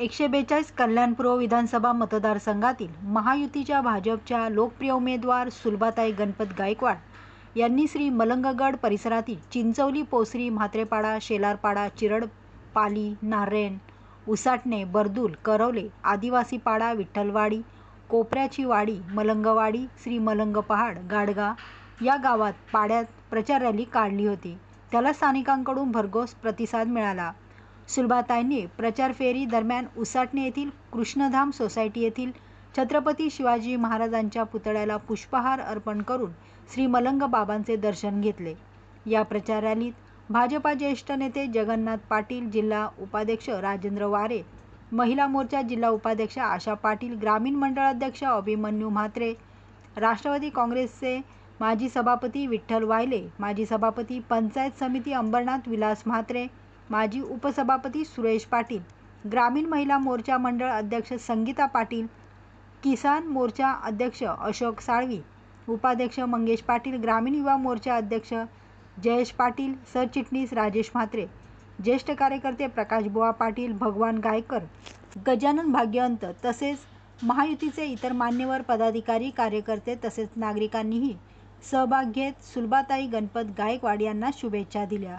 एकशे बेचाळीस कल्याणपूर्व विधानसभा मतदारसंघातील महायुतीच्या भाजपच्या लोकप्रिय उमेदवार सुलभाताई गणपत गायकवाड यांनी श्री मलंगगड परिसरातील चिंचवली पोसरी म्हात्रेपाडा शेलारपाडा चिरड पाली नारायण उसाटणे बर्दुल करवले आदिवासी पाडा विठ्ठलवाडी कोपऱ्याची वाडी मलंगवाडी श्री मलंग पहाड गाडगा या गावात पाड्यात प्रचार रॅली काढली होती. त्याला स्थानिकांकडून भरघोस प्रतिसाद मिळाला. सुलभाताईंनी प्रचार फेरी दरम्यान उसाटणे येथील कृष्णधाम सोसायटी येथील छत्रपती शिवाजी महाराजांच्या पुतळ्याला पुष्पहार अर्पण करून श्री मलंग बाबांचे दर्शन घेतले. या प्रचार रॅलीत भाजपा ज्येष्ठ नेते जगन्नाथ पाटील जिल्हा उपाध्यक्ष राजेंद्र वारे महिला मोर्चा जिल्हा उपाध्यक्ष आशा पाटील ग्रामीण मंडळाध्यक्ष अभिमन्यू म्हात्रे राष्ट्रवादी काँग्रेसचे माजी सभापती विठ्ठल वायले माजी सभापती पंचायत समिती अंबरनाथ विलास म्हात्रे माजी उपसभापती सुरेश पाटील ग्रामीण महिला मोर्चा मंडळ अध्यक्ष संगीता पाटील किसान मोर्चा अध्यक्ष अशोक साळवी उपाध्यक्ष मंगेश पाटील ग्रामीण युवा मोर्चा अध्यक्ष जयेश पाटील सरचिटणीस राजेश म्हात्रे ज्येष्ठ कार्यकर्ते प्रकाशबुवा पाटील भगवान गायकर गजानन भाग्यवंत तसेच महायुतीचे इतर मान्यवर पदाधिकारी कार्यकर्ते तसेच नागरिकांनीही सहभाग घेत सुलभाताई गणपत गायकवाड यांना शुभेच्छा दिल्या.